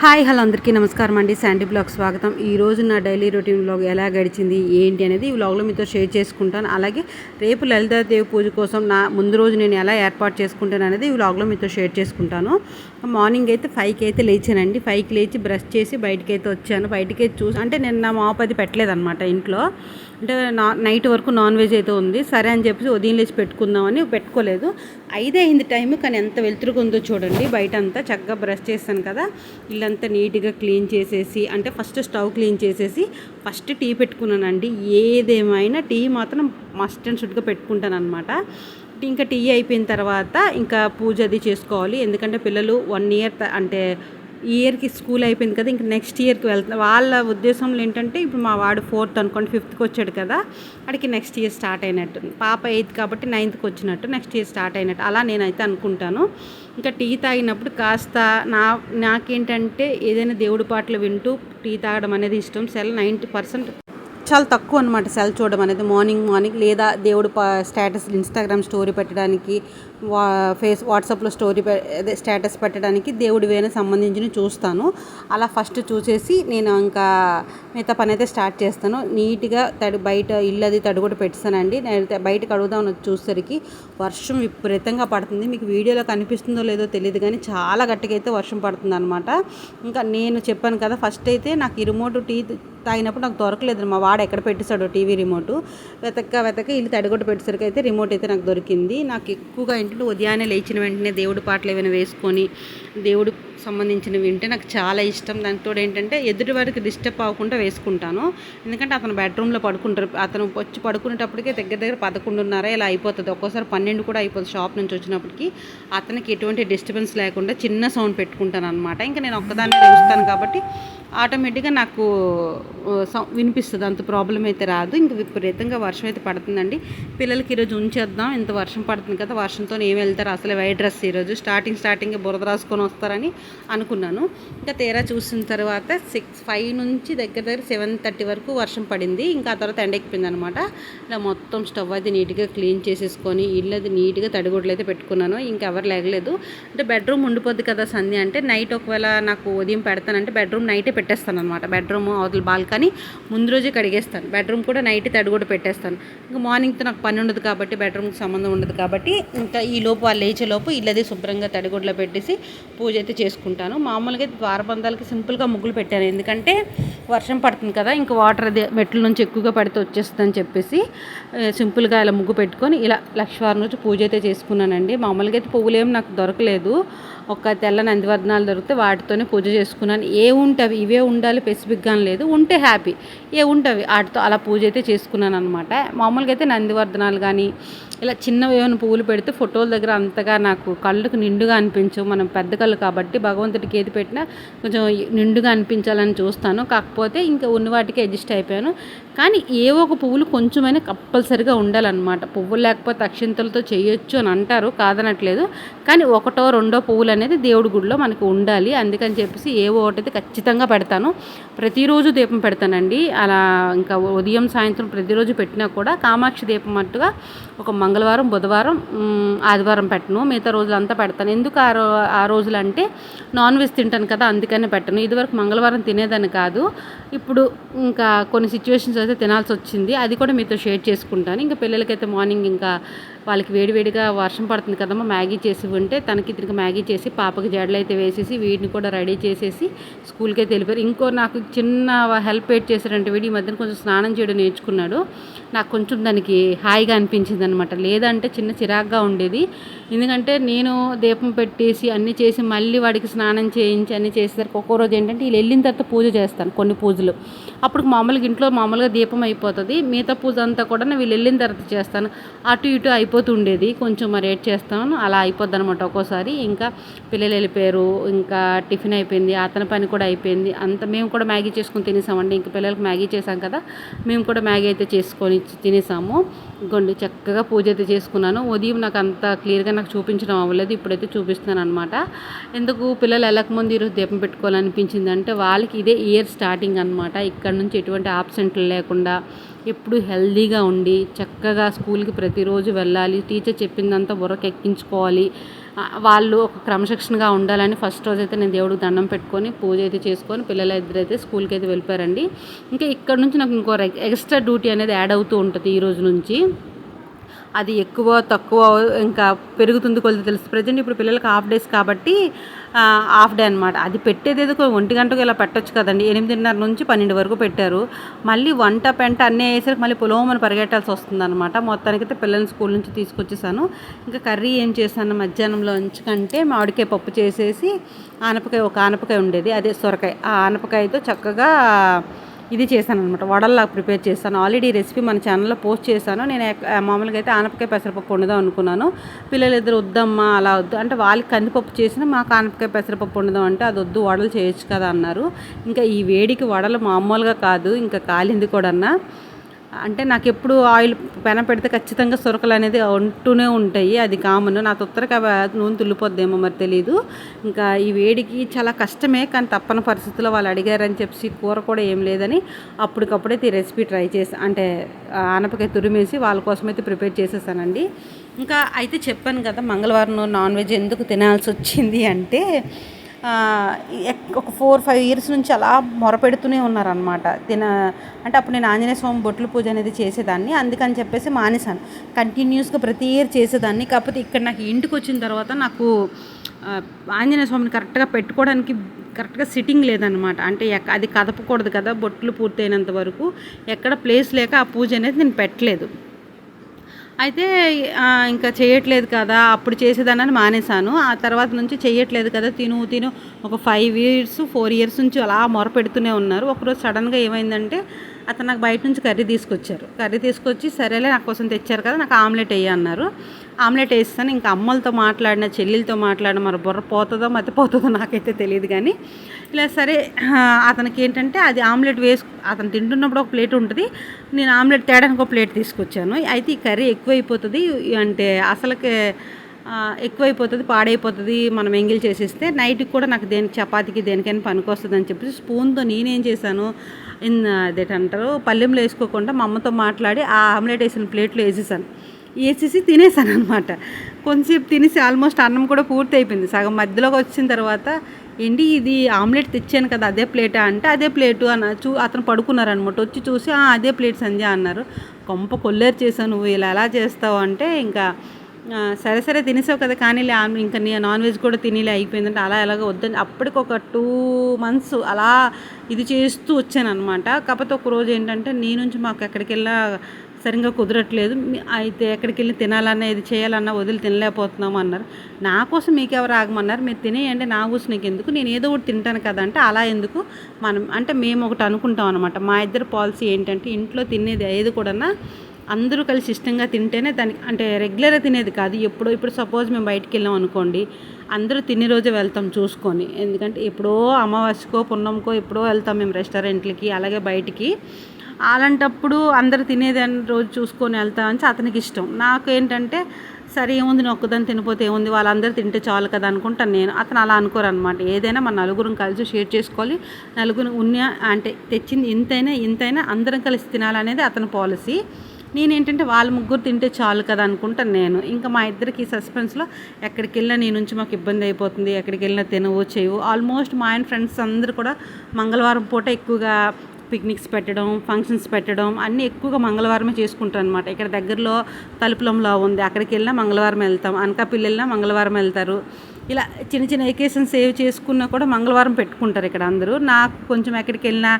Hi hello అందరికీ నమస్కారం అండి. శాండీ బ్లాగ్ స్వాగతం. ఈ రోజు నా డైలీ రొటీన్ బ్లాగ్ ఎలా గడిచింది ఏంటి అనేది ఈ బ్లాగ్లో మీతో షేర్ చేసుకుంటాను. అలాగే రేపు లలితాదేవి పూజ కోసం నా ముందు రోజు నేను ఎలా ఏర్పాటు చేసుకుంటాను అనేది ఈ బ్లాగ్లో మీతో షేర్ చేసుకుంటాను. మార్నింగ్ అయితే ఫైవ్కి అయితే లేచానండి. ఫైవ్కి లేచి బ్రష్ చేసి బయటకి అయితే వచ్చాను. బయటకి అయితే చూసి అంటే నేను నా పెట్టలేదు పెట్టలేదన్నమాట ఇంట్లో. అంటే నా నైట్ వరకు నాన్ వెజ్ అయితే ఉంది. సరే అని చెప్పేసి ఉదయం లేచి పెట్టుకుందామని పెట్టుకోలేదు. ఐదే అయింది టైం కానీ ఎంత వెలుతురుగా ఉందో చూడండి. బయట అంతా చక్కగా బ్రష్ చేస్తాను కదా. ఇల్లంతా నీట్గా క్లీన్ చేసేసి అంటే ఫస్ట్ స్టవ్ క్లీన్ చేసేసి ఫస్ట్ టీ పెట్టుకున్నానండి. ఏదేమైనా టీ మాత్రం మస్ట్ అండ్ షుడ్గా పెట్టుకుంటాను అనమాట ఇంకా టీ అయిపోయిన తర్వాత ఇంకా పూజ అది చేసుకోవాలి. ఎందుకంటే పిల్లలు వన్ ఇయర్ అంటే ఈ ఇయర్కి స్కూల్ అయిపోయింది కదా ఇంక నెక్స్ట్ ఇయర్కి వెళ్తా వాళ్ళ ఉద్దేశంలో ఏంటంటే ఇప్పుడు మా వాడు ఫోర్త్ అనుకోండి ఫిఫ్త్కి వచ్చాడు కదా వాడికి నెక్స్ట్ ఇయర్ స్టార్ట్ అయినట్టు. పాప ఎయిత్ కాబట్టి నైన్త్కి వచ్చినట్టు నెక్స్ట్ ఇయర్ స్టార్ట్ అయినట్టు. అలా నేనైతే అనుకుంటాను. ఇంకా టీ తాగినప్పుడు కాస్త నా నాకేంటంటే ఏదైనా దేవుడి పాటలు వింటూ టీ తాగడం అనేది ఇష్టం. సెల్ నైంటీ పర్సెంట్ చాలా తక్కువ అనమాట సెల్ చూడడం అనేది. మార్నింగ్ మార్నింగ్ లేదా దేవుడు స్టేటస్ ఇన్స్టాగ్రామ్ స్టోరీ పెట్టడానికి వా ఫేస్ వాట్సాప్లో స్టోరీ అదే స్టేటస్ పెట్టడానికి దేవుడి వేన సంబంధించిన చూస్తాను. అలా ఫస్ట్ చూసేసి నేను ఇంకా మిగతా పని అయితే స్టార్ట్ చేస్తాను. నీట్గా తడి బయట ఇల్లు అది తడి కూడా పెట్టానండి నేను బయట అడుగుదామని చూసేసరికి వర్షం విపరీతంగా పడుతుంది. మీకు వీడియోలో కనిపిస్తుందో లేదో తెలియదు కానీ చాలా గట్టిగా అయితే వర్షం పడుతుంది అనమాట ఇంకా నేను చెప్పాను కదా ఫస్ట్ అయితే నాకు ఈ రిమోట్ టీ తాగినప్పుడు నాకు దొరకలేదు మా వాడు ఎక్కడ పెట్టేశాడు టీవీ రిమోట్. వెతక్క వెతక ఇల్లు తడిగొట్టు పెట్టేసరికి అయితే రిమోట్ అయితే నాకు దొరికింది. నాకు ఎక్కువగా ఇంట్లో ఉదయాన్నే లేచిన వెంటనే దేవుడి పాటలు ఏమైనా వేసుకొని దేవుడు సంబంధించిన వింటే నాకు చాలా ఇష్టం. దానికి తోడు ఏంటంటే ఎదుటి వారికి డిస్టర్బ్ అవ్వకుండా వేసుకుంటాను. ఎందుకంటే అతను బెడ్రూమ్లో పడుకుంటారు. అతను వచ్చి పడుకునేటప్పటికే దగ్గర దగ్గర పదకొండున్నర ఇలా అయిపోతుంది. ఒక్కోసారి పన్నెండు కూడా అయిపోతుంది షాప్ నుంచి వచ్చినప్పటికి. అతనికి ఎటువంటి డిస్టర్బెన్స్ లేకుండా చిన్న సౌండ్ పెట్టుకుంటాను అనమాట ఇంకా నేను ఒక్కదాన్ని చూస్తాను కాబట్టి ఆటోమేటిక్గా నాకు వినిపిస్తుంది. అంత ప్రాబ్లం అయితే రాదు. ఇంకా విపరీతంగా వర్షం అయితే పడుతుందండి. పిల్లలకి ఈరోజు ఉంచేద్దాం. ఇంత వర్షం పడుతుంది కదా వర్షంతో ఏం వెళ్తారు? అసలు వైట్ డ్రెస్ ఈరోజు. స్టార్టింగ్ స్టార్టింగ్ బురద రాసుకొని వస్తారని అనుకున్నాను. ఇంకా తేరా చూసిన తర్వాత సిక్స్ ఫైవ్ నుంచి దగ్గర దగ్గర సెవెన్ థర్టీ వరకు వర్షం పడింది. ఇంకా ఆ తర్వాత ఎండెక్కిపోయింది అనమాట ఇలా మొత్తం స్టవ్ అది నీట్గా క్లీన్ చేసేసుకొని ఇల్లు అది నీట్గా తడిగుడ్లు అయితే పెట్టుకున్నాను. ఇంకెవరు లేగలేదు. అంటే బెడ్రూమ్ ఉండిపోద్ది కదా సంధ్య అంటే నైట్ ఒకవేళ నాకు ఉదయం పెడతానంటే బెడ్రూమ్ నైటే పెట్టేస్తాను అనమాట బెడ్రూమ్ అవతల బాల్కనీ ముందు రోజే కడిగేస్తాను. బెడ్రూమ్ కూడా నైట్ తడి కూడా పెట్టేస్తాను. ఇంకా మార్నింగ్తో నాకు పని ఉండదు కాబట్టి బెడ్రూమ్కి సంబంధం ఉండదు కాబట్టి ఇంకా ఈ లోపు వాళ్ళు లేచే లోపు ఇల్లది శుభ్రంగా తడిగుడ్లో పెట్టేసి పూజ అయితే చేసుకుంటాను మామూలుగా ద్వారబంధాలకి సింపుల్గా ముగ్గులు పెట్టాను. ఎందుకంటే వర్షం పడుతుంది కదా ఇంకా వాటర్ అదే మెట్ల నుంచి ఎక్కువగా పడితే వచ్చేస్తుందని చెప్పేసి సింపుల్గా ఇలా ముగ్గు పెట్టుకొని ఇలా లక్షవారం రోజు పూజ అయితే చేసుకున్నానండి. మామూలుగా అయితే పువ్వులు ఏం నాకు దొరకలేదు. ఒక తెల్ల నందివర్ధనాలు దొరికితే వాటితోనే పూజ చేసుకున్నాను. ఏ ఉంటవి? ఇవే ఉండాలి స్పెసిఫిక్గా లేదు. ఉంటే హ్యాపీ. ఏ ఉంటవి? వాటితో అలా పూజ అయితే చేసుకున్నాను అనమాట మామూలుగా అయితే నందివర్ధనాలు కానీ ఇలా చిన్నవి ఏమైనా పువ్వులు పెడితే ఫోటోల దగ్గర అంతగా నాకు కళ్ళకు నిండుగా అనిపించవు మనం పెద్ద కళ్ళు కాబట్టి భగవంతుడికి ఏది పెట్టినా కొంచెం నిండుగా అనిపించాలని చూస్తాను. కాకపోతే ఇంకా ఉన్న వాటికి అడ్జస్ట్ అయిపోయాను. కానీ ఏవో ఒక పువ్వులు కొంచెమైనా కంపల్సరిగా ఉండాలన్నమాట. పువ్వులు లేకపోతే అక్షింతలతో చేయొచ్చు అని అంటారు కాదనట్లేదు. కానీ ఒకటో రెండో పువ్వులు అనేది దేవుడి గుడిలో మనకు ఉండాలి. అందుకని చెప్పేసి ఏవో ఒకటి ఖచ్చితంగా పెడతాను. ప్రతిరోజు దీపం పెడతానండి. అలా ఇంకా ఉదయం సాయంత్రం ప్రతిరోజు పెట్టినా కూడా కామాక్షి దీపం అట్టుగా ఒక మంగళవారం బుధవారం ఆదివారం పెట్టను. మిగతా రోజులంతా పెడతాను. ఎందుకు ఆ రో ఆ రోజులు అంటే నాన్ వెజ్ తింటాను కదా అందుకనే పెట్టను. ఇదివరకు మంగళవారం తినేదని కాదు. ఇప్పుడు ఇంకా కొన్ని సిచ్యువేషన్స్ అయితే తినాల్సి వచ్చింది. అది కూడా మీతో షేర్ చేసుకుంటాను. ఇంకా పిల్లలకైతే మార్నింగ్ ఇంకా వాళ్ళకి వేడివేడిగా వర్షం పడుతుంది కదమ్మా మ్యాగీ చేసి ఉంటే తనకి తిరిగి మ్యాగీ చేసి పాపకి జడలు అయితే వేసేసి వీటిని కూడా రెడీ చేసేసి స్కూల్కి అయితే వెళ్ళిపోయారు. ఇంకో నాకు చిన్న హెల్ప్ ఎయిట్ చేశారంటే వీడి ఈ మధ్యన కొంచెం స్నానం చేయడం నేర్చుకున్నాడు. నాకు కొంచెం దానికి హాయిగా అనిపించింది అనమాట లేదంటే చిన్న చిరాగ్గా ఉండేది. ఎందుకంటే నేను దీపం పెట్టేసి అన్నీ చేసి మళ్ళీ వాడికి స్నానం చేయించి అన్నీ చేసేసరికి ఒక్కో రోజు ఏంటంటే వీళ్ళు వెళ్ళిన తర్వాత పూజ చేస్తాను కొన్ని పూజలు. అప్పుడు మామూలుగా ఇంట్లో మామూలుగా దీపం అయిపోతుంది. మిగతా పూజ అంతా కూడా నేను వీళ్ళు వెళ్ళిన తర్వాత చేస్తాను. అటు ఇటు అయిపోతుండేది. కొంచెం మరి ఏడ్ చేస్తాను. అలా అయిపోద్ది అనమాట ఒక్కోసారి. ఇంకా పిల్లలు వెళ్ళిపోయారు. ఇంకా టిఫిన్ అయిపోయింది. అతని పని కూడా అయిపోయింది. అంత మేము కూడా మ్యాగీ చేసుకొని తినేసామండి. ఇంకా పిల్లలకు మ్యాగీ చేసాం కదా. మేము కూడా మ్యాగీ అయితే చేసుకొని తినేసాము. ఇంకోండి చక్కగా పూజ అయితే చేసుకున్నాను. ఉదయం నాకు అంత క్లియర్గా నాకు చూపించడం అవ్వలేదు ఇప్పుడైతే చూపిస్తున్నాను అనమాట ఎందుకు పిల్లలు వెళ్ళకముందు ఈరోజు దీపం పెట్టుకోవాలనిపించింది అంటే వాళ్ళకి ఇదే ఇయర్ స్టార్టింగ్ అనమాట ఇక్కడ నుంచి ఎటువంటి ఆబ్సెంట్లు లేకుండా ఎప్పుడు హెల్దీగా ఉండి చక్కగా స్కూల్కి ప్రతిరోజు వెళ్ళాలి టీచర్ చెప్పిందంతా బుర్రకెక్కించుకోవాలి వాళ్ళు ఒక క్రమశిక్షణగా ఉండాలని ఫస్ట్ రోజైతే నేను దేవుడికి దండం పెట్టుకొని పూజ అయితే చేసుకొని పిల్లలు ఇద్దరైతే స్కూల్కి అయితే వెళ్ళిపోయారండి. ఇంకా ఇక్కడ నుంచి నాకు ఇంకో ఎక్స్ట్రా డ్యూటీ అనేది యాడ్ అవుతూ ఉంటుంది ఈ రోజు నుంచి. అది ఎక్కువ తక్కువ ఇంకా పెరుగుతుంది కొలిది తెలుసు. ప్రజెంట్ ఇప్పుడు పిల్లలకి హాఫ్ డేస్ కాబట్టి హాఫ్ డే అనమాట అది పెట్టేదేదో ఒంటి గంటకు ఇలా పెట్టొచ్చు కదండి. ఎనిమిదిన్నర నుంచి పన్నెండు వరకు పెట్టారు. మళ్ళీ వంట పెంట అన్నీ వేసరికి మళ్ళీ పొలవమని పరిగెట్టాల్సి వస్తుంది అనమాట మొత్తానికైతే పిల్లల్ని స్కూల్ నుంచి తీసుకొచ్చేసాను. ఇంకా కర్రీ ఏం చేశాను? మధ్యాహ్నంలో ఉంచుకంటే మామిడికాయ పప్పు చేసేసి ఆనపకాయ ఒక ఆనపకాయ ఉండేది. అదే సొరకాయ. ఆ ఆనపకాయతో చక్కగా ఇది చేశాను అనమాట వడల్లా ప్రిపేర్ చేశాను. ఆల్రెడీ రెసిపీ మన ఛానల్లో పోస్ట్ చేశాను. నేను మామూలుగా అయితే ఆనపకాయ పెసరపప్పు వండుదాం అనుకున్నాను. పిల్లలు ఇద్దరు వద్దమ్మా అలా వద్దు. అంటే వాళ్ళకి కందిపప్పు చేసిన మాకు ఆనపకాయ పెసరపప్పు వండుదాం అంటే అది వద్దు వడలు చేయొచ్చు కదా అన్నారు. ఇంకా ఈ వేడికి వడలు మామూలుగా కాదు. ఇంకా కాలింది కూడా అంటే నాకు ఎప్పుడు ఆయిల్ పెన పెడితే ఖచ్చితంగా సొరకలు అనేది ఉంటూనే ఉంటాయి. అది కామన్. నా తొత్తరగా నూనె తుల్లిపోద్దేమో మరి తెలియదు ఇంకా ఈ వేడికి చాలా కష్టమే కానీ తప్పని పరిస్థితుల్లో వాళ్ళు అడిగారని చెప్పి కూర కూడా ఏం లేదని అప్పటికప్పుడైతే ఈ రెసిపీ ట్రై చేసి అంటే ఆనపకాయ తురిమేసి వాళ్ళ కోసం అయితే ప్రిపేర్ చేసేసానండి. ఇంకా అయితే చెప్పాను కదా మంగళవారం నాన్ వెజ్ ఎందుకు తినాల్సి వచ్చింది అంటే ఒక ఫోర్ ఫైవ్ ఇయర్స్ నుంచి అలా మొరపెడుతూనే ఉన్నారనమాట తిన అంటే అప్పుడు నేను ఆంజనేయ స్వామి బొట్లు పూజ అనేది చేసేదాన్ని. అందుకని చెప్పేసి మానేశాను. కంటిన్యూస్గా ప్రతి ఇయర్ చేసేదాన్ని. కాకపోతే ఇక్కడ నాకు ఇంటికి వచ్చిన తర్వాత నాకు ఆంజనేయ స్వామిని కరెక్ట్గా పెట్టుకోవడానికి కరెక్ట్గా సిట్టింగ్ లేదనమాట అంటే అది కదపకూడదు కదా బొట్లు పూర్తయినంత వరకు. ఎక్కడ ప్లేస్ లేక ఆ పూజ అనేది నేను పెట్టలేదు. అయితే ఇంకా చేయట్లేదు కదా అప్పుడు చేసేదానని మానేశాను. ఆ తర్వాత నుంచి చేయట్లేదు కదా తిను తిను. ఒక ఫైవ్ ఇయర్స్ ఫోర్ ఇయర్స్ నుంచి అలా మొర పెడుతూనే ఉన్నారు. ఒకరోజు సడన్గా ఏమైందంటే అతను నాకు బయట నుంచి కర్రీ తీసుకొచ్చారు. కర్రీ తీసుకొచ్చి సరేలే నా కోసం తెచ్చారు కదా నాకు ఆమ్లెట్ వేయ అన్నారు. ఆమ్లెట్ వేస్తాను. ఇంకా అమ్మలతో మాట్లాడిన చెల్లెలతో మాట్లాడిన మరి బుర్ర పోతుందో మతిపోతుందో నాకైతే తెలియదు కానీ ఇలా సరే అతనికి ఏంటంటే అది ఆమ్లెట్ వేసు అతను తింటున్నప్పుడు ఒక ప్లేట్ ఉంటుంది. నేను ఆమ్లెట్ తేడానికి ఒక ప్లేట్ తీసుకొచ్చాను. అయితే ఈ కర్రీ ఎక్కువైపోతుంది. అంటే అసలుకి ఎక్కువైపోతుంది పాడైపోతుంది. మనం ఎంగిల్ చేసేస్తే నైట్కి కూడా నాకు దేనికి చపాతీకి దేనికైనా పనికొస్తుంది అని చెప్పి స్పూన్తో నేనేం చేశాను? ఇన్ అదేంటారు పల్లెంలో వేసుకోకుండా మా అమ్మతో మాట్లాడి ఆ ఆమ్లెట్ వేసిన ప్లేట్లో వేసేసాను. వేసేసి తినేసాను అనమాట కొంచెంసేపు తినేసి ఆల్మోస్ట్ అన్నం కూడా పూర్తి అయిపోయింది సగం మధ్యలోకి వచ్చిన తర్వాత ఏంటి ఇది ఆమ్లెట్ తెచ్చాను కదా అదే ప్లేటా అంటే అదే ప్లేటు అన్న చూ అతను పడుకున్నారనమాట వచ్చి చూసి అదే ప్లేట్ సంధ్య అన్నారు. కొంప కొల్లేరు చేశాను నువ్వు ఇలా ఎలా చేస్తావు అంటే ఇంకా సరే సరే తినేసావు కదా కానీ ఇంకా నీ నాన్ వెజ్ కూడా తినేలే అయిపోయిందంటే అలా ఎలాగో వద్దని అప్పటికి ఒక టూ మంత్స్ అలా ఇది చేస్తూ వచ్చాను అనమాట కాకపోతే ఒక రోజు ఏంటంటే నీ నుంచి మాకు ఎక్కడికి వెళ్ళా సరిగ్గా కుదరట్లేదు. అయితే ఎక్కడికి వెళ్ళి తినాలన్నా ఇది చేయాలన్నా వదిలి తినలేకపోతున్నాము అన్నారు. నా కోసం మీకు ఎవరు ఆగమన్నారు? మీరు తినేయండి నా కోసం నీకు ఎందుకు నేను ఏదో ఒకటి తింటాను కదా అంటే అలా ఎందుకు? మనం అంటే మేము ఒకటి అనుకుంటాం అనమాట మా ఇద్దరు పాలసీ ఏంటంటే ఇంట్లో తినేది ఏది కూడా అందరూ కలిసి ఇష్టంగా తింటేనే దానికి అంటే రెగ్యులర్గా తినేది కాదు. ఎప్పుడో ఇప్పుడు సపోజ్ మేము బయటికి వెళ్ళాం అనుకోండి అందరూ తినే రోజే వెళ్తాం చూసుకొని. ఎందుకంటే ఎప్పుడో అమావాస్యకో పున్నంకో ఎప్పుడో వెళ్తాం మేము రెస్టారెంట్లకి అలాగే బయటికి. అలాంటప్పుడు అందరు తినేదాన్ని రోజు చూసుకొని వెళ్తామని అతనికి ఇష్టం. నాకు ఏంటంటే సరే ఏముంది? నేను ఒక్కదాన్ని తినిపోతే ఏముంది? వాళ్ళందరూ తింటే చాలు కదా అనుకుంటాను నేను. అతను అలా అనుకోరు అనమాట ఏదైనా మన నలుగురం కలిసి షేర్ చేసుకోవాలి. నలుగురు ఉన్న అంటే తెచ్చింది ఇంతైనా ఇంతైనా అందరం కలిసి తినాలనేది అతని పాలసీ. నేనేంటంటే వాళ్ళ ముగ్గురు తింటే చాలు కదా అనుకుంటాను నేను. ఇంకా మా ఇద్దరికి సస్పెన్స్లో ఎక్కడికి వెళ్ళినా నీ నుంచి మాకు ఇబ్బంది అయిపోతుంది. ఎక్కడికి వెళ్ళినా తినవు చేయవు. ఆల్మోస్ట్ మా ఆయన ఫ్రెండ్స్ అందరూ కూడా మంగళవారం పూట ఎక్కువగా పిక్నిక్స్ పెట్టడం ఫంక్షన్స్ పెట్టడం అన్నీ ఎక్కువగా మంగళవారమే చేసుకుంటారు అనమాట ఇక్కడ దగ్గరలో తలుపులంలో ఉంది. అక్కడికి వెళ్ళినా మంగళవారం వెళ్తాం. అనకాపల్లి వెళ్ళినా మంగళవారం వెళ్తారు. ఇలా చిన్న చిన్న ఎకేషన్ సేవ్ చేసుకున్నా కూడా మంగళవారం పెట్టుకుంటారు ఇక్కడ అందరూ. నాకు కొంచెం ఎక్కడికి వెళ్ళినా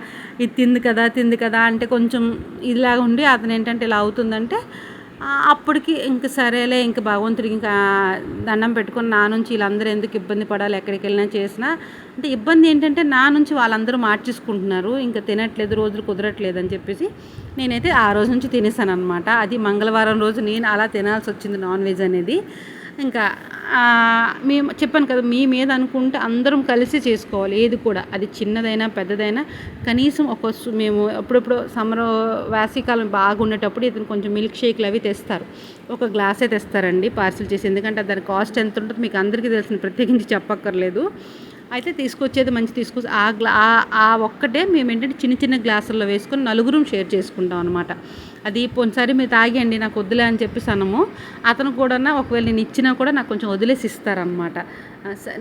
ఇది తింది కదా తింది కదా అంటే కొంచెం ఇలాగ ఉండి అతను ఏంటంటే ఇలా అవుతుందంటే అప్పటికి ఇంక సరేలే ఇంక భగవంతుడికి ఇంకా దండం పెట్టుకొని నా నుంచి వీళ్ళందరూ ఎందుకు ఇబ్బంది పడాలి ఎక్కడికి వెళ్ళినా చేసినా. అంటే ఇబ్బంది ఏంటంటే నా నుంచి వాళ్ళందరూ మార్చేసుకుంటున్నారు ఇంకా తినట్లేదు రోజులు కుదరట్లేదు అని చెప్పేసి నేనైతే ఆ రోజు నుంచి తినేసాను అనమాట అది మంగళవారం రోజు నేను అలా తినాల్సి వచ్చింది నాన్ వెజ్ అనేది. ఇంకా మేము చెప్పాను కదా మీ మీద అనుకుంటే అందరం కలిసి చేసుకోవాలి ఏది కూడా. అది చిన్నదైనా పెద్దదైనా. కనీసం ఒక మేము అప్పుడప్పుడు సమ్మర్ వేసవికాలం బాగుండేటప్పుడు ఇతను కొంచెం మిల్క్ షేక్లు అవి తెస్తారు. ఒక గ్లాసే తెస్తారండి పార్సిల్ చేసి. ఎందుకంటే దాని కాస్ట్ ఎంత ఉంటుందో మీకు అందరికీ తెలిసిన ప్రత్యేకించి చెప్పక్కర్లేదు. అయితే తీసుకొచ్చేది మంచి తీసుకొచ్చి ఆ గ్లా ఆ ఒక్కటే మేము ఏంటంటే చిన్న చిన్న గ్లాసుల్లో వేసుకొని నలుగురం షేర్ చేసుకుంటాం అనమాట అది పోయినసారి మీరు తాగండి నాకు వద్దులే అని చెప్పేసి అనము అతను కూడా ఒకవేళ నేను ఇచ్చినా కూడా నాకు కొంచెం వదిలేసి ఇస్తారనమాట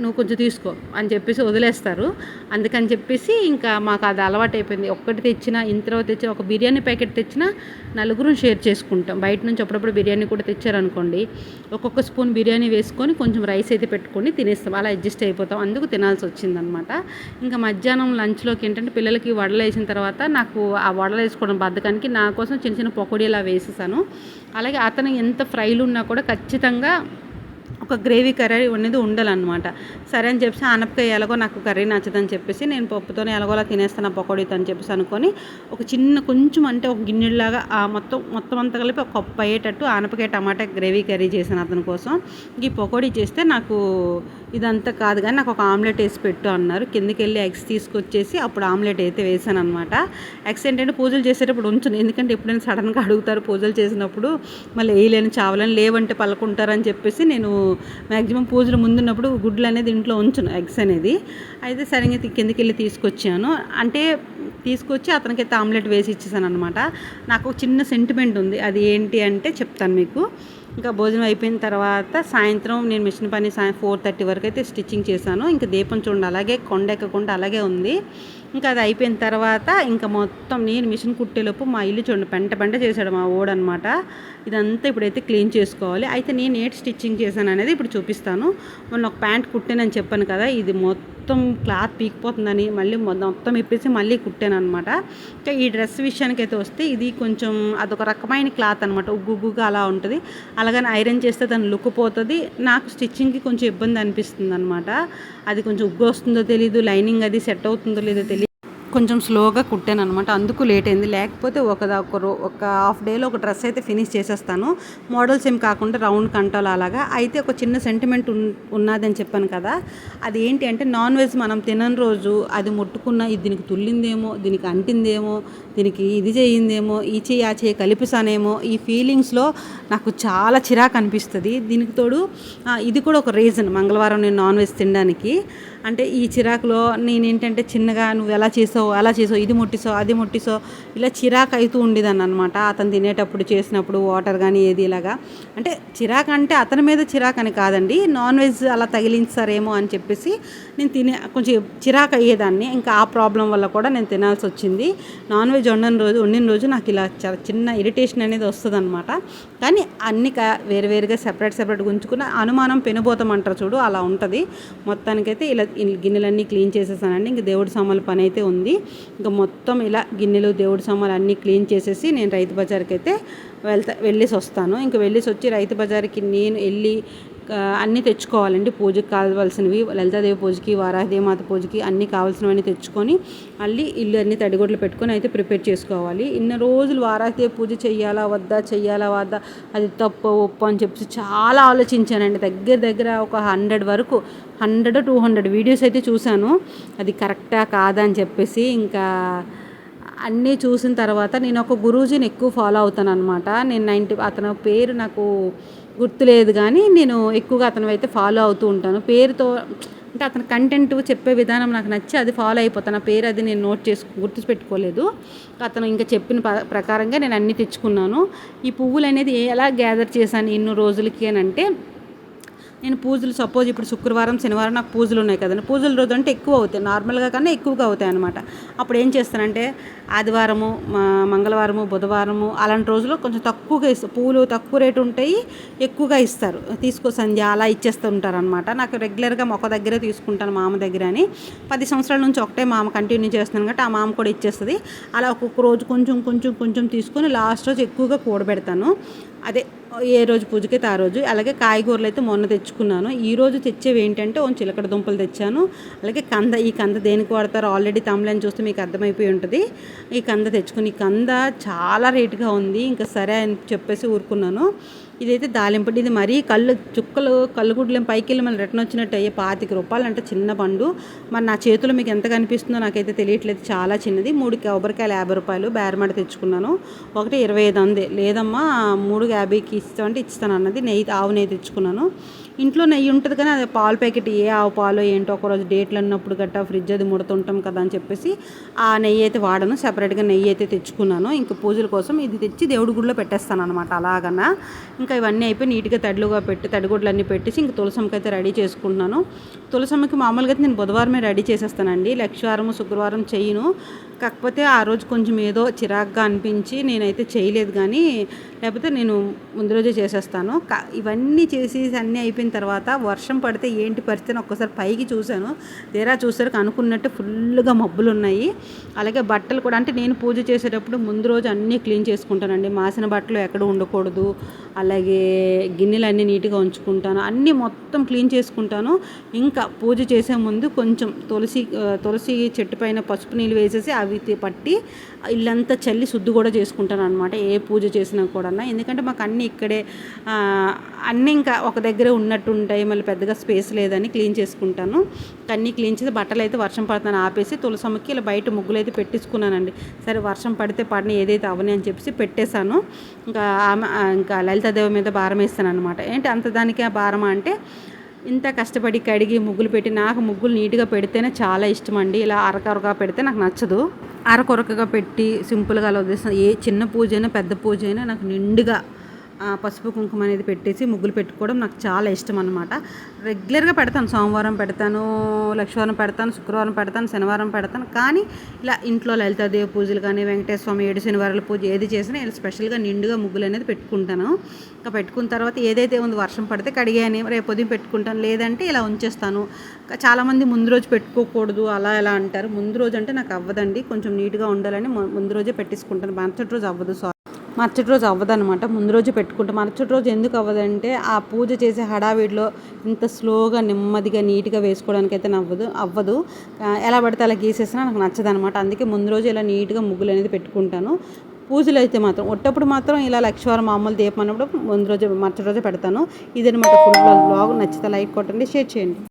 నువ్వు కొంచెం తీసుకో అని చెప్పేసి వదిలేస్తారు. అందుకని చెప్పేసి ఇంకా మాకు అది అలవాటు అయిపోయింది ఒక్కటి తెచ్చినా ఇంతలో తెచ్చిన ఒక బిర్యానీ ప్యాకెట్ తెచ్చినా నలుగురం షేర్ చేసుకుంటాం. బయట నుంచి అప్పుడప్పుడు బిర్యానీ కూడా తెచ్చారనుకోండి. ఒక్కొక్క స్పూన్ బిర్యానీ వేసుకొని కొంచెం రైస్ అయితే పెట్టుకొని తినేస్తాం. అలా అడ్జస్ట్ అయిపోతాం. అందుకు తినాల్సి వచ్చిందనమాట. ఇంకా మధ్యాహ్నం లంచ్లోకి ఏంటంటే పిల్లలకి వడలు వేసిన తర్వాత నాకు ఆ వడలు వేసుకోవడం బద్దకానికి నా కోసం చిన్న చిన్న పకోడీ అలా వేసేసాను. అలాగే అతను ఎంత ఫ్రైలు ఉన్నా కూడా ఖచ్చితంగా ఒక గ్రేవీ కర్రీ అనేది ఉండాలన్నమాట. సరే అని చెప్పేసి ఆనపకాయ ఎలాగో నాకు కర్రీ నచ్చదని చెప్పేసి నేను పప్పుతోనే ఎలాగోలా తినేస్తాను ఆ పకోడీతో అని చెప్పేసి అనుకొని ఒక చిన్న కొంచెం అంటే ఒక గిన్నెలాగా ఆ మొత్తం మొత్తం అంతా కలిపి ఒక కప్పు అయ్యేటట్టు ఆనపకాయ టమాటా గ్రేవీ కర్రీ చేశాను అతని కోసం. ఈ పకోడీ చేస్తే నాకు ఇదంతా కాదు కానీ నాకు ఒక ఆమ్లెట్ వేసి పెట్టు అన్నారు. కిందకి వెళ్ళి ఎగ్స్ తీసుకొచ్చేసి అప్పుడు ఆమ్లెట్ అయితే వేసాను అనమాట ఎగ్స్ ఏంటంటే పూజలు చేసేటప్పుడు ఉంచును. ఎందుకంటే ఎప్పుడైనా సడన్గా అడుగుతారు పూజలు చేసినప్పుడు మళ్ళీ వేయలేని చావలని లేవంటే పలుకుంటారని చెప్పేసి నేను మ్యాక్సిమం పూజలు ముందున్నప్పుడు గుడ్లు అనేది ఇంట్లో ఉంచును ఎగ్స్ అనేది. అయితే సరిగ్గా కిందకి వెళ్ళి తీసుకొచ్చాను. అంటే తీసుకొచ్చి అతనికైతే ఆమ్లెట్ వేసి ఇచ్చేసాను అనమాట నాకు ఒక చిన్న సెంటిమెంట్ ఉంది. అది ఏంటి అంటే చెప్తాను మీకు. ఇంకా భోజనం అయిపోయిన తర్వాత సాయంత్రం నేను మిషన్ పని సాయం ఫోర్ థర్టీ వరకు అయితే స్టిచ్చింగ్ చేశాను. ఇంకా దీపం చూడండి అలాగే కొండ ఎక్కకుండా అలాగే ఉంది. ఇంకా అది అయిపోయిన తర్వాత ఇంకా మొత్తం నేను మిషన్ కుట్టేలోపు మా ఇల్లు చూడండి పెంట పెంట చేశాడు మా ఓడనమాట ఇదంతా ఇప్పుడైతే క్లీన్ చేసుకోవాలి. అయితే నేను ఏటి స్టిచ్చింగ్ చేశాను అనేది ఇప్పుడు చూపిస్తాను. మొన్న ఒక ప్యాంట్ కుట్టానని చెప్పాను కదా ఇది మొత్తం మొత్తం క్లాత్ పీకిపోతుందని మళ్ళీ మొత్తం ఇప్పేసి మళ్ళీ కుట్టాను అనమాట ఇంకా ఈ డ్రెస్ విషయానికి అయితే వస్తే ఇది కొంచెం అదొక రకమైన క్లాత్ అనమాట ఉగ్గు ఉగ్గుగా అలా ఉంటుంది. అలాగని ఐరన్ చేస్తే దాని లుక్ పోతుంది. నాకు స్టిచ్చింగ్కి కొంచెం ఇబ్బంది అనిపిస్తుంది అనమాట అది కొంచెం ఉగ్గు వస్తుందో తెలియదు లైనింగ్ అది సెట్ అవుతుందో లేదో తెలియదు కొంచెం స్లోగా కుట్టాను అనమాట అందుకు లేట్ అయింది. లేకపోతే ఒక ఒక రో ఒక హాఫ్ డేలో ఒక డ్రెస్ అయితే ఫినిష్ చేసేస్తాను. మోడల్స్ ఏం కాకుండా రౌండ్ కంటాలు అలాగా. అయితే ఒక చిన్న సెంటిమెంట్ ఉన్ ఉన్నదని చెప్పాను కదా. అది ఏంటి అంటే నాన్ వెజ్ మనం తినని రోజు అది ముట్టుకున్న ఇది దీనికి తుల్లిందేమో దీనికి అంటిందేమో దీనికి ఇది చేయిందేమో ఈ చేయి ఆ చేయి కలిపిసానేమో ఈ ఫీలింగ్స్లో నాకు చాలా చిరాకు అనిపిస్తుంది దీనికి తోడు ఇది కూడా ఒక రీజన్ మంగళవారం నేను నాన్ వెజ్ తినడానికి. అంటే ఈ చిరాకులో నేను ఏంటంటే చిన్నగా నువ్వు ఎలా చేసావు అలా చేసావు ఇది ముట్టిసో అది ముట్టిసో ఇలా చిరాకు అవుతూ ఉండేదాన్ని అనమాట అతను తినేటప్పుడు చేసినప్పుడు వాటర్ కానీ ఏది ఇలాగా. అంటే చిరాకు అంటే అతని మీద చిరాకు అని కాదండి. నాన్ వెజ్ అలా తగిలించారేమో అని చెప్పేసి నేను తినే కొంచెం చిరాకు అయ్యేదాన్ని. ఇంకా ఆ ప్రాబ్లం వల్ల కూడా నేను తినాల్సి వచ్చింది. నాన్ వెజ్ వండిన రోజు వండిన రోజు నాకు ఇలా చాలా చిన్న ఇరిటేషన్ అనేది వస్తుంది అనమాట కానీ అన్ని వేరువేరుగా సెపరేట్ సెపరేట్గా గుంచుకున్న అనుమానం పెనుబోతం అంటారు చూడు అలా ఉంటుంది. మొత్తానికైతే ఇలా గిన్నెలన్నీ క్లీన్ చేసేసానండి. ఇంక దేవుడి సామాన్ల పని అయితే ఉంది. ఇంకా మొత్తం ఇలా గిన్నెలు దేవుడి సామాన్లు అన్నీ క్లీన్ చేసేసి నేను రైతు బజార్కి అయితే వెళ్తా వెళ్ళేసి వస్తాను ఇంక వెళ్ళేసి వచ్చి రైతు బజార్కి నేను వెళ్ళి అన్నీ తెచ్చుకోవాలండి. పూజకి కావాల్సినవి లలితాదేవి పూజకి వారాహదేవి మాత పూజకి అన్నీ కావాల్సినవన్నీ తెచ్చుకొని మళ్ళీ ఇల్లు అన్ని తడిగొడ్లు పెట్టుకొని అయితే ప్రిపేర్ చేసుకోవాలి. ఇన్ని రోజులు వారాహదేవి పూజ చేయాలా వద్దా చెయ్యాలా వద్దా అది తప్పు ఒప్పు అని చెప్పి చాలా ఆలోచించానండి. దగ్గర దగ్గర ఒక హండ్రెడ్ వరకు హండ్రెడ్ టూ హండ్రెడ్ వీడియోస్ అయితే చూశాను. అది కరెక్టా కాదా అని చెప్పేసి ఇంకా అన్నీ చూసిన తర్వాత నేను ఒక గురూజీని ఎక్కువ ఫాలో అవుతాను అనమాట నేను నైంటీ అతని పేరు నాకు గుర్తులేదు కానీ నేను ఎక్కువగా అతను అయితే ఫాలో అవుతూ ఉంటాను. పేరుతో అంటే అతని కంటెంట్ చెప్పే విధానం నాకు నచ్చి అది ఫాలో అయిపోతాను. ఆ పేరు అది నేను నోట్ చేసుకు గుర్తు పెట్టుకోలేదు అతను ఇంకా చెప్పిన ప్రకారంగా నేను అన్నీ తెచ్చుకున్నాను. ఈ పువ్వులు అనేది ఎలా గ్యాదర్ చేశాను ఎన్నో రోజులకి అని అంటే నేను పూజలు సపోజ్ ఇప్పుడు శుక్రవారం శనివారం నాకు పూజలు ఉన్నాయి కదండి. పూజల రోజు అంటే ఎక్కువ అవుతాయి. నార్మల్గా కన్నా ఎక్కువగా అవుతాయి అనమాట అప్పుడు ఏం చేస్తానంటే ఆదివారము మంగళవారము బుధవారము అలాంటి రోజుల్లో కొంచెం తక్కువగా ఇస్తారు పూలు తక్కువ రేటు ఉంటాయి ఎక్కువగా ఇస్తారు. తీసుకో సంధ్య అలా ఇచ్చేస్తూ ఉంటారు అనమాట నాకు రెగ్యులర్గా మొక్క దగ్గరే తీసుకుంటాను మామ దగ్గర అని. పది సంవత్సరాల నుంచి ఒకటే మామ కంటిన్యూ చేస్తున్నాను కాబట్టి ఆ మామ కూడా ఇచ్చేస్తుంది. అలా ఒక్కొక్క రోజు కొంచెం కొంచెం కొంచెం తీసుకొని లాస్ట్ రోజు ఎక్కువగా కూడబెడతాను. అదే ఏ రోజు పూజకైతే ఆ రోజు. అలాగే కాయగూరలు అయితే మొన్న తెచ్చుకున్నాను. ఈ రోజు తెచ్చేవి ఏంటంటే ఓ చిలకడ దుంపలు తెచ్చాను. అలాగే కంద ఈ కంద దేనికి వాడతారు ఆల్రెడీ తమలని చూస్తే మీకు అర్థమైపోయి ఉంటుంది. ఈ కంద తెచ్చుకుని ఈ కంద చాలా రేటుగా ఉంది. ఇంకా సరే అని చెప్పేసి ఊరుకున్నాను. ఇదైతే దాలింపండి ఇది మరీ కళ్ళు చుక్కలు కళ్ళుగుడ్లు పైకి వెళ్ళి మళ్ళీ రిటర్న్ వచ్చినట్టు అయ్యే పాతిక రూపాయలు అంటే చిన్న పండు మరి నా చేతిలో మీకు ఎంత కనిపిస్తుందో నాకైతే తెలియట్లేదు. చాలా చిన్నది. మూడు కొబ్బరికాయలు యాభై రూపాయలు బేరమడ తెచ్చుకున్నాను. ఒకటి ఇరవై ఐదు అంది. లేదమ్మా మూడు యాభైకి ఇస్తామంటే ఇస్తాను అన్నది నెయ్యి ఆవు నెయ్యి తెచ్చుకున్నాను. ఇంట్లో నెయ్యి ఉంటుంది కానీ అది పాల ప్యాకెట్ ఏ ఆవు పాలు ఏంటో ఒకరోజు డేట్లు అన్నప్పుడు గట్టా ఫ్రిడ్జ్ అది ముడుతుంటాం కదా అని చెప్పేసి ఆ నెయ్యి అయితే వాడను. సపరేట్గా నెయ్యి అయితే తెచ్చుకున్నాను. ఇంకా పూజల కోసం ఇది తెచ్చి దేవుడి గుడిలో పెట్టేస్తాను అనమాట అలాగన. ఇంకా ఇవన్నీ అయిపోయి నీట్గా తడిలుగా పెట్టి తడిగుడ్లు అన్నీ పెట్టేసి ఇంకా తులసమ్మకి అయితే రెడీ చేసుకుంటున్నాను. తులసమ్మకి మామూలుగా అయితే నేను బుధవారమే రెడీ చేసేస్తానండి. లక్షవారం శుక్రవారం చేయను. కాకపోతే ఆ రోజు కొంచెం ఏదో చిరాగ్గా అనిపించి నేనైతే చేయలేదు కానీ లేకపోతే నేను ముందు రోజే చేసేస్తాను. కా- ఇవన్నీ చేసి అన్నీ అయిపోయిన తర్వాత వర్షం పడితే ఏంటి పరిస్థితి ఒక్కసారి పైకి చూశాను. తీరా చూసరికి అనుకున్నట్టు ఫుల్గా మబ్బులు ఉన్నాయి అలాగే బట్టలు కూడా అంటే నేను పూజ చేసేటప్పుడు ముందు రోజు అన్నీ క్లీన్ చేసుకుంటానండి. మాసిన బట్టలు ఎక్కడ ఉండకూడదు. అలాగే గిన్నెలు అన్నీ నీట్గా ఉంచుకుంటాను. అన్నీ మొత్తం క్లీన్ చేసుకుంటాను. ఇంకా పూజ చేసే ముందు కొంచెం తులసి తులసి చెట్టు పైన పసుపు నీళ్ళు వేసేసి అవి పట్టి ఇల్లంతా చల్లి శుద్ధి కూడా చేసుకుంటాను అనమాట ఏ పూజ చేసినా కూడా ఎందుకంటే మాకు అన్నీ ఇక్కడే అన్నీ ఇంకా ఒక దగ్గరే ఉన్నట్టు ఉంటాయి మళ్ళీ పెద్దగా స్పేస్ లేదని క్లీన్ చేసుకుంటాను. అన్నీ క్లీన్ చేసి బట్టలు అయితే వర్షం పడుతుందని ఆపేసి తులసమ్మకి ఇలా బయట ముగ్గులు అయితే పెట్టించుకున్నానండి. సరే వర్షం పడితే పడిన ఏదైతే అవని అని చెప్పేసి పెట్టేశాను. ఇంకా ఆమె ఇంకా లలితాదేవి మీద భారం వేస్తాను అనమాట ఏంటి అంత దానికి ఆ భారమా అంటే ఇంత కష్టపడి కడిగి ముగ్గులు పెట్టి నాకు ముగ్గులు నీట్గా పెడితేనే చాలా ఇష్టం అండి ఇలా అరకరగా పెడితే నాకు నచ్చదు. అరకొరకగా పెట్టి సింపుల్గా అలా వదిలేస్తాను ఏ చిన్న పూజ అయినా పెద్ద పూజ అయినా నాకు నిండుగా పసుపు కుంకుమ అనేది పెట్టేసి ముగ్గులు పెట్టుకోవడం నాకు చాలా ఇష్టం అనమాట రెగ్యులర్గా పెడతాను సోమవారం పెడతాను లక్షవారం పెడతాను శుక్రవారం పెడతాను శనివారం పెడతాను. కానీ ఇలా ఇంట్లో లలితాదేవి పూజలు కానీ వెంకటేశ్వర స్వామి ఏడు శనివారాల పూజ ఏది చేసినా ఇలా స్పెషల్గా నిండుగా ముగ్గులు అనేది పెట్టుకుంటాను. ఇంకా పెట్టుకున్న తర్వాత ఏదైతే ఉంది వర్షం పడితే కడిగాని రేపు ఉదయం పెట్టుకుంటాను. లేదంటే ఇలా ఉంచేస్తాను. చాలామంది ముందు రోజు పెట్టుకోకూడదు అలా ఎలా అంటారు. ముందు రోజు అంటే నాకు అవ్వదండి. కొంచెం నీట్గా ఉండాలని ముందు రోజే పెట్టేసుకుంటాను. మరుసటి రోజు అవ్వదు సారీ. మరుసటి రోజు అవ్వదనమాట ముందు రోజు పెట్టుకుంటాం. మరుసటి రోజు ఎందుకు అవ్వదంటే ఆ పూజ చేసే హడావిడిలో ఇంత స్లోగా నెమ్మదిగా నీట్గా వేసుకోవడానికి అయితే నవ్వదు అవ్వదు. ఎలా పడితే అలా గీసేసినా నాకు నచ్చదనమాట అందుకే ముందు రోజు ఇలా నీట్గా ముగ్గులు అనేది పెట్టుకుంటాను. పూజలు అయితే మాత్రం ఒట్టప్పుడు మాత్రం ఇలా లక్షవారం మామూలు దీపం అన్నప్పుడు ముందు రోజు మరుసటి రోజు పెడతాను. ఇదనమాట ఫుల్ బ్లాగ్. నచ్చితే లైక్ కొట్టండి షేర్ చేయండి.